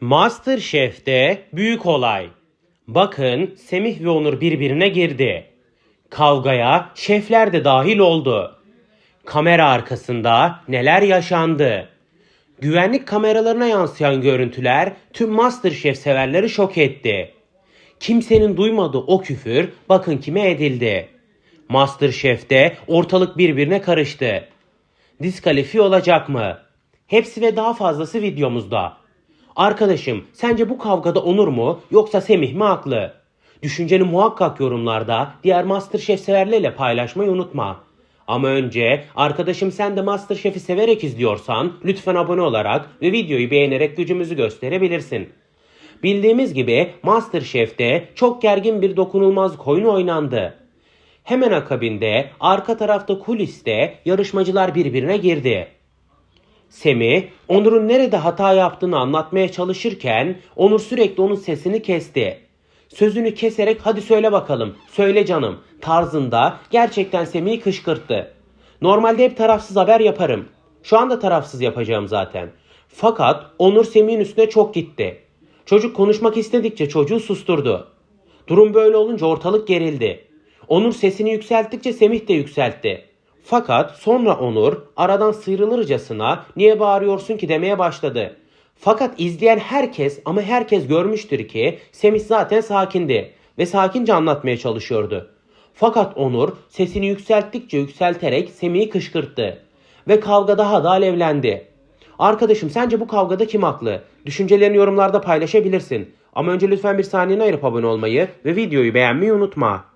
Masterchef'te büyük olay. Bakın Semih ve Onur birbirine girdi. Kavgaya şefler de dahil oldu. Kamera arkasında neler yaşandı? Güvenlik kameralarına yansıyan görüntüler tüm Masterchef severleri şok etti. Kimsenin duymadığı o küfür bakın kime edildi. Masterchef'te ortalık birbirine karıştı. Diskalifiye olacak mı? Hepsi ve daha fazlası videomuzda. Arkadaşım sence bu kavgada Onur mu yoksa Semih mi haklı? Düşünceni muhakkak yorumlarda diğer Masterchef severlerle paylaşmayı unutma. Ama önce arkadaşım sen de Masterchef'i severek izliyorsan lütfen abone olarak ve videoyu beğenerek gücümüzü gösterebilirsin. Bildiğimiz gibi Masterchef'te çok gergin bir dokunulmaz oyun oynandı. Hemen akabinde arka tarafta kuliste yarışmacılar birbirine girdi. Semih, Onur'un nerede hata yaptığını anlatmaya çalışırken Onur sürekli onun sesini kesti. Sözünü keserek hadi söyle bakalım, söyle canım tarzında gerçekten Semih'i kışkırttı. Normalde hep tarafsız haber yaparım. Şu anda tarafsız yapacağım zaten. Fakat Onur Semih'in üstüne çok gitti. Çocuk konuşmak istedikçe çocuğu susturdu. Durum böyle olunca ortalık gerildi. Onur sesini yükselttikçe Semih de yükseltti. Fakat sonra Onur aradan sıyrılırcasına niye bağırıyorsun ki demeye başladı. Fakat izleyen herkes ama herkes görmüştür ki Semih zaten sakindi ve sakince anlatmaya çalışıyordu. Fakat Onur sesini yükselttikçe yükselterek Semih'i kışkırttı ve kavga daha da alevlendi. Arkadaşım sence bu kavgada kim haklı? Düşüncelerini yorumlarda paylaşabilirsin. Ama önce lütfen bir saniyeni ayırıp abone olmayı ve videoyu beğenmeyi unutma.